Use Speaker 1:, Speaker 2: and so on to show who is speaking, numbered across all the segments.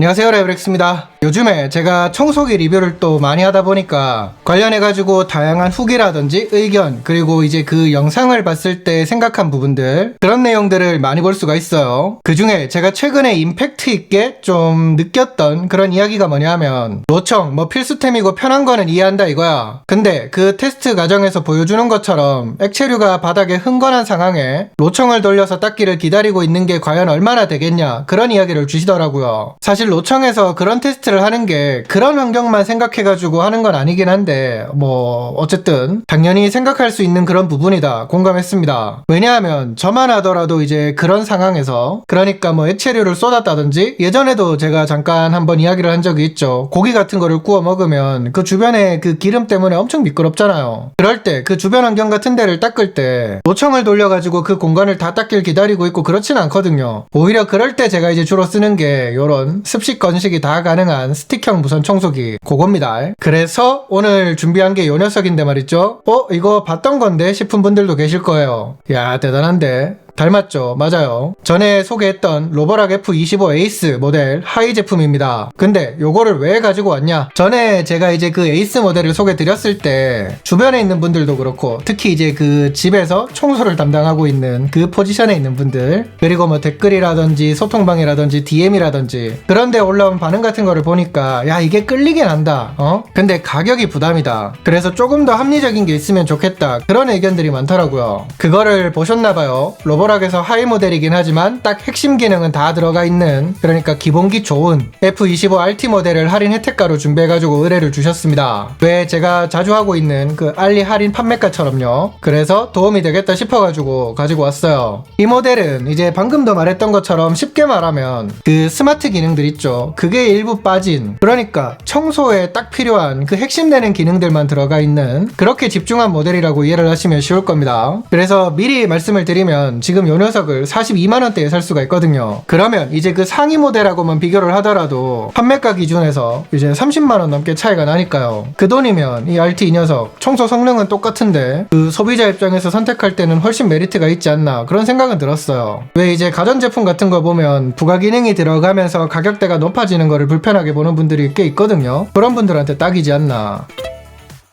Speaker 1: 안녕하세요 레브렉스입니다. 요즘에 제가 청소기 리뷰를 또 많이 하다 보니까 관련해 가지고 다양한 후기라든지 의견 그리고 이제 그 영상을 봤을 때 생각한 부분들 그런 내용들을 많이 볼 수가 있어요. 그 중에 제가 최근에 임팩트 있게 좀 느꼈던 그런 이야기가 뭐냐면 노청 뭐 필수템이고 편한 거는 이해한다 이거야. 근데 그 테스트 과정에서 보여주는 것처럼 액체류가 바닥에 흥건한 상황에 노청을 돌려서 닦기를 기다리고 있는 게 과연 얼마나 되겠냐 그런 이야기를 주시더라고요. 사실 노청에서 그런 테스트를 하는 게 그런 환경만 생각해가지고 하는 건 아니긴 한데 뭐 어쨌든 당연히 생각할 수 있는 그런 부분이다. 공감했습니다. 왜냐하면 저만 하더라도 이제 그런 상황에서 그러니까 뭐 액체류를 쏟았다든지 예전에도 제가 잠깐 한번 이야기를 한 적이 있죠. 고기 같은 거를 구워 먹으면 그 주변에 그 기름 때문에 엄청 미끄럽잖아요. 그럴 때 그 주변 환경 같은 데를 닦을 때 노청을 돌려가지고 그 공간을 다 닦길 기다리고 있고 그렇진 않거든요. 오히려 그럴 때 제가 이제 주로 쓰는 게 요런 습식 건식이 다 가능한 스틱형 무선 청소기 그겁니다. 그래서 오늘 준비한 게 요 녀석인데 말이죠. 어 이거 봤던 건데 싶은 분들도 계실 거예요. 야 대단한데 닮았죠. 맞아요. 전에 소개했던 로버락 F25 에이스 모델 하이 제품입니다. 근데 요거를 왜 가지고 왔냐? 전에 제가 이제 그 에이스 모델을 소개 드렸을 때 주변에 있는 분들도 그렇고 특히 이제 그 집에서 청소를 담당하고 있는 그 포지션에 있는 분들 그리고 뭐 댓글이라든지 소통방이라든지 DM이라든지 그런데 올라온 반응 같은 거를 보니까 야 이게 끌리긴 한다. 어? 근데 가격이 부담이다. 그래서 조금 더 합리적인 게 있으면 좋겠다. 그런 의견들이 많더라고요. 그거를 보셨나봐요. 로버 락 오락에서 하이 모델이긴 하지만 딱 핵심 기능은 다 들어가 있는 그러니까 기본기 좋은 F25 RT 모델을 할인 혜택가로 준비해가지고 의뢰를 주셨습니다. 왜 제가 자주 하고 있는 그 알리 할인 판매가처럼요. 그래서 도움이 되겠다 싶어가지고 가지고 왔어요. 이 모델은 이제 방금도 말했던 것처럼 쉽게 말하면 그 스마트 기능들 있죠. 그게 일부 빠진 그러니까 청소에 딱 필요한 그 핵심 되는 기능들만 들어가 있는 그렇게 집중한 모델이라고 이해를 하시면 쉬울 겁니다. 그래서 미리 말씀을 드리면 지금 요 녀석을 42만 원대에 살 수가 있거든요. 그러면 이제 그 상위 모델하고만 비교를 하더라도 판매가 기준에서 이제 30만 원 넘게 차이가 나니까요. 그 돈이면 이 RT 이 녀석 청소 성능은 똑같은데 그 소비자 입장에서 선택할 때는 훨씬 메리트가 있지 않나 그런 생각은 들었어요. 왜 이제 가전제품 같은 거 보면 부가 기능이 들어가면서 가격대가 높아지는 거를 불편하게 보는 분들이 꽤 있거든요. 그런 분들한테 딱이지 않나.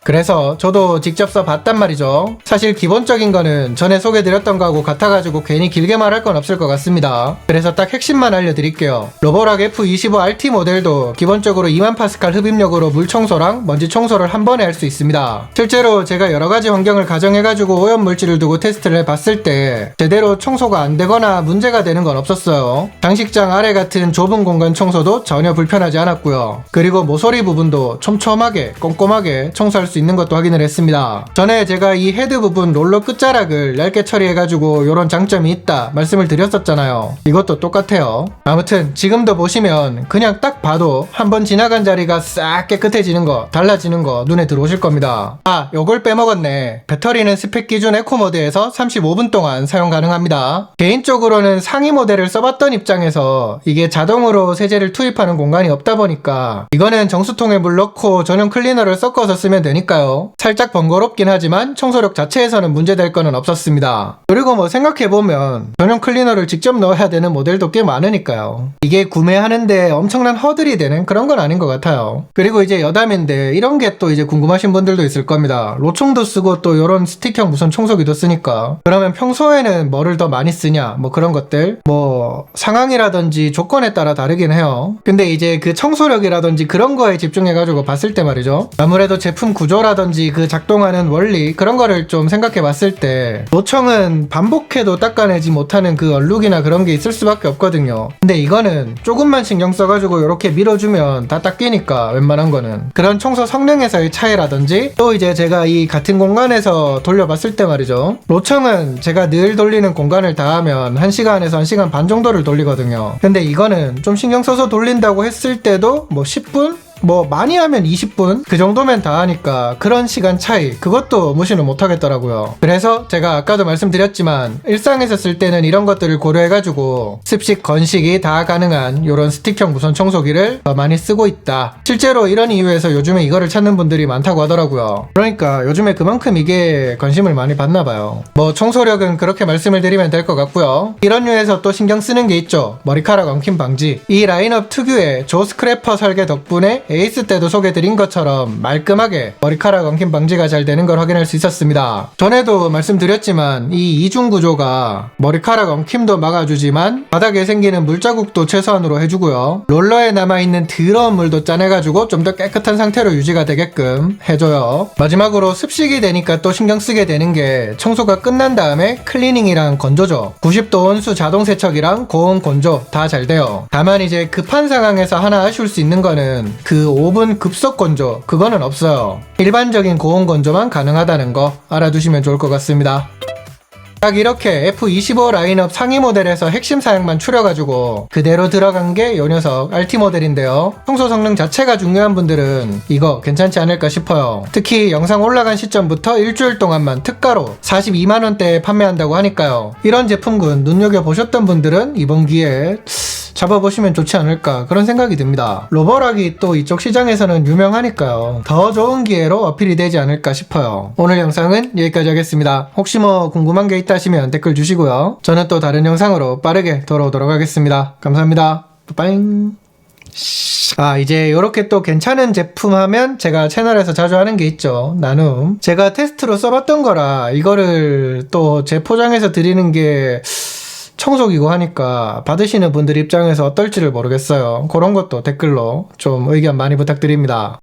Speaker 1: 그래서 저도 직접 써봤단 말이죠. 사실 기본적인 거는 전에 소개드렸던 거하고 같아가지고 괜히 길게 말할 건 없을 것 같습니다. 그래서 딱 핵심만 알려드릴게요. 로보락 F25 RT 모델도 기본적으로 2만 파스칼 흡입력으로 물 청소랑 먼지 청소를 한 번에 할 수 있습니다. 실제로 제가 여러 가지 환경을 가정해가지고 오염 물질을 두고 테스트를 해봤을 때 제대로 청소가 안 되거나 문제가 되는 건 없었어요. 장식장 아래 같은 좁은 공간 청소도 전혀 불편하지 않았고요. 그리고 모서리 부분도 촘촘하게 꼼꼼하게 청소할 수 있는 것도 확인을 했습니다. 전에 제가 이 헤드 부분 롤러 끝자락을 얇게 처리해가지고 이런 장점이 있다 말씀을 드렸었잖아요. 이것도 똑같아요. 아무튼 지금도 보시면 그냥 딱 봐도 한번 지나간 자리가 싹 깨끗해지는 거 달라지는 거 눈에 들어오실 겁니다. 아 요걸 빼먹었네. 배터리는 스펙 기준 에코 모드에서 35분 동안 사용 가능합니다. 개인적으로는 상위 모델을 써봤던 입장에서 이게 자동으로 세제를 투입하는 공간이 없다 보니까 이거는 정수통에 물 넣고 전용 클리너를 섞어서 쓰면 되니까 되니까요. 살짝 번거롭긴 하지만 청소력 자체에서는 문제될 거는 없었습니다. 그리고 뭐 생각해보면 전용 클리너를 직접 넣어야 되는 모델도 꽤 많으니까요. 이게 구매하는데 엄청난 허들이 되는 그런 건 아닌 것 같아요. 그리고 이제 여담인데 이런 게 또 이제 궁금하신 분들도 있을 겁니다. 로총도 쓰고 또 이런 스틱형 무선 청소기도 쓰니까 그러면 평소에는 뭐를 더 많이 쓰냐 뭐 그런 것들 뭐 상황이라든지 조건에 따라 다르긴 해요. 근데 이제 그 청소력이라든지 그런 거에 집중해가지고 봤을 때 말이죠. 아무래도 제품 구조 구조라든지 그 작동하는 원리 그런 거를 좀 생각해 봤을 때 노청은 반복해도 닦아내지 못하는 그 얼룩이나 그런 게 있을 수밖에 없거든요. 근데 이거는 조금만 신경 써가지고 이렇게 밀어주면 다 닦이니까 웬만한 거는 그런 청소 성능에서의 차이라든지 또 이제 제가 이 같은 공간에서 돌려봤을 때 말이죠. 로청은 제가 늘 돌리는 공간을 다 하면 1시간에서 1시간 반 정도를 돌리거든요. 근데 이거는 좀 신경 써서 돌린다고 했을 때도 뭐 10분? 뭐 많이 하면 20분 그 정도면 다 하니까 그런 시간 차이 그것도 무시는 못하겠더라고요. 그래서 제가 아까도 말씀드렸지만 일상에서 쓸 때는 이런 것들을 고려해가지고 습식 건식이 다 가능한 이런 스틱형 무선 청소기를 더 많이 쓰고 있다. 실제로 이런 이유에서 요즘에 이거를 찾는 분들이 많다고 하더라고요. 그러니까 요즘에 그만큼 이게 관심을 많이 받나 봐요. 뭐 청소력은 그렇게 말씀을 드리면 될 것 같고요. 이런 류에서 또 신경 쓰는 게 있죠. 머리카락 엉킴 방지. 이 라인업 특유의 조 스크래퍼 설계 덕분에 에이스 때도 소개드린 것처럼 말끔하게 머리카락 엉킴 방지가 잘 되는 걸 확인할 수 있었습니다. 전에도 말씀드렸지만 이 이중 구조가 머리카락 엉킴도 막아주지만 바닥에 생기는 물자국도 최소한으로 해주고요. 롤러에 남아있는 더러운 물도 짜내가지고 좀 더 깨끗한 상태로 유지가 되게끔 해줘요. 마지막으로 습식이 되니까 또 신경 쓰게 되는 게 청소가 끝난 다음에 클리닝이랑 건조죠. 90도 온수 자동 세척이랑 고온 건조 다 잘 돼요. 다만 이제 급한 상황에서 하나 아쉬울 수 있는 거는 그 오븐 급속 건조 그거는 없어요 일반적인 고온 건조만 가능하다는 거 알아두시면 좋을 것 같습니다 딱 이렇게 F25 라인업 상위 모델에서 핵심 사양만 추려가지고 그대로 들어간 게이 녀석 RT 모델인데요. 청소 성능 자체가 중요한 분들은 이거 괜찮지 않을까 싶어요. 특히 영상 올라간 시점부터 일주일 동안만 특가로 42만원대에 판매한다고 하니까요. 이런 제품군 눈여겨보셨던 분들은 이번 기회에 잡아보시면 좋지 않을까 그런 생각이 듭니다. 로버락이 또 이쪽 시장에서는 유명하니까요. 더 좋은 기회로 어필이 되지 않을까 싶어요. 오늘 영상은 여기까지 하겠습니다. 혹시 뭐 궁금한 게 있다 하시면 댓글 주시고요. 저는 또 다른 영상으로 빠르게 돌아오도록 하겠습니다. 감사합니다. 빠잉. 아, 이제 이렇게 또 괜찮은 제품 하면 제가 채널에서 자주 하는 게 있죠. 나눔. 제가 테스트로 써봤던 거라 이거를 또 재포장해서 드리는 게 청소기고 하니까 받으시는 분들 입장에서 어떨지를 모르겠어요. 그런 것도 댓글로 좀 의견 많이 부탁드립니다.